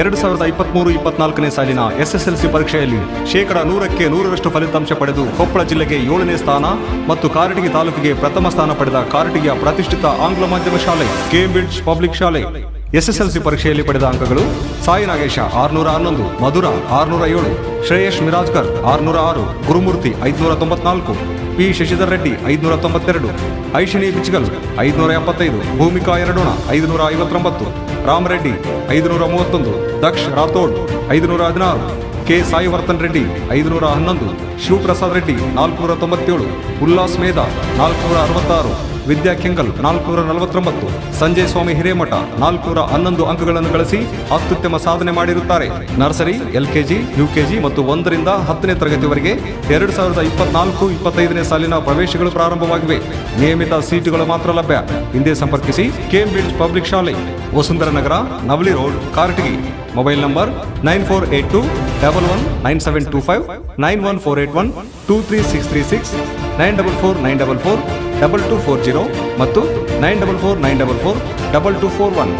ಎರಡು ಸಾವಿರದ ಇಪ್ಪತ್ಮೂರು ಇಪ್ಪತ್ನಾಲ್ಕನೇ ಸಾಲಿನ ಎಸ್ಎಸ್ಎಲ್ಸಿ ಪರೀಕ್ಷೆಯಲ್ಲಿ ಶೇಕಡ ನೂರಕ್ಕೆ ನೂರರಷ್ಟು ಫಲಿತಾಂಶ ಪಡೆದು ಕೊಪ್ಪಳ ಜಿಲ್ಲೆಗೆ ಏಳನೇ ಸ್ಥಾನ ಮತ್ತು ಕಾರಟಗಿ ತಾಲೂಕಿಗೆ ಪ್ರಥಮ ಸ್ಥಾನ ಪಡೆದ ಕಾರಟಗಿಯ ಪ್ರತಿಷ್ಠಿತ ಆಂಗ್ಲ ಮಾಧ್ಯಮ ಶಾಲೆ, ಕೇಂಬ್ರಿಡ್ಜ್ ಪಬ್ಲಿಕ್ ಶಾಲೆ. ಎಸ್ಎಸ್ಎಲ್ಸಿ ಪರೀಕ್ಷೆಯಲ್ಲಿ ಪಡೆದ ಅಂಕಗಳು ಸಾಯಿ ನಾಗೇಶ ಆರುನೂರ ಹನ್ನೊಂದು, ಮಧುರ ಆರುನೂರ ಏಳು ಶ್ರೇಯಶ್ ಮಿರಾಜ್ಕರ್ ಆರ್ನೂರ ಆರು, ಗುರುಮೂರ್ತಿ ಐದುನೂರ ತೊಂಬತ್ನಾಲ್ಕು ಪಿ ಶಶಿಧರ್ ರೆಡ್ಡಿ ಐದುನೂರ ತೊಂಬತ್ತೆರಡು ಐಶಿನಿ ಬಿಚ್ಗಲ್ ಐದುನೂರ ಎಪ್ಪತ್ತೈದು, ಭೂಮಿಕಾ ಎರಡೋಣ ಐದುನೂರ ಐವತ್ತೊಂಬತ್ತು ರಾಮರೆಡ್ಡಿ ಐದುನೂರ ಮೂವತ್ತೊಂದು, ದಕ್ಷ್ ರಾಥೋಡ್ ಐದುನೂರ ಹದಿನಾರು, ಕೆ ಸಾಯಿವರ್ಧನ್ ರೆಡ್ಡಿ ಐದುನೂರ ಹನ್ನೊಂದು, ಶಿವಪ್ರಸಾದ್ ರೆಡ್ಡಿ ನಾಲ್ಕುನೂರ ತೊಂಬತ್ತೇಳು, ಉಲ್ಲಾಸ್ ಮೇಧ ನಾಲ್ಕುನೂರ ಅರವತ್ತಾರು. ವಿದ್ಯಾ ಕೆಂಗಲ್ ನಾಲ್ಕುನೂರ ನಲವತ್ತೊಂಬತ್ತು, ಸಂಜಯ್ ಸ್ವಾಮಿ ಹಿರೇಮಠ ನಾಲ್ಕುನೂರ ಹನ್ನೊಂದು ಅಂಕಗಳನ್ನು ಗಳಿಸಿ ಅತ್ಯುತ್ತಮ ಸಾಧನೆ ಮಾಡಿರುತ್ತಾರೆ. ನರ್ಸರಿ, ಎಲ್ಕೆಜಿ, ಯುಕೆಜಿ ಮತ್ತು ಒಂದರಿಂದ ಹತ್ತನೇ ತರಗತಿವರೆಗೆ ಎರಡು ಸಾವಿರದ ಇಪ್ಪತ್ನಾಲ್ಕು, ಇಪ್ಪತ್ತೈದನೇ ಸಾಲಿನ ಪ್ರವೇಶಗಳು ಪ್ರಾರಂಭವಾಗಿವೆ. ನಿಯಮಿತ ಸೀಟುಗಳು ಮಾತ್ರ ಲಭ್ಯ. ಹಿಂದೆ ಸಂಪರ್ಕಿಸಿ ಕೇಂಬ್ರಿಡ್ಜ್ ಪಬ್ಲಿಕ್ ಶಾಲೆ Vasundhara Nagar Navali road, Karatagi. Mobile number nine four eight two double one nine seven two five nine one four eight one two three six three six nine double four nine double four double two four zero ಮತ್ತು nine double four nine double four double two four one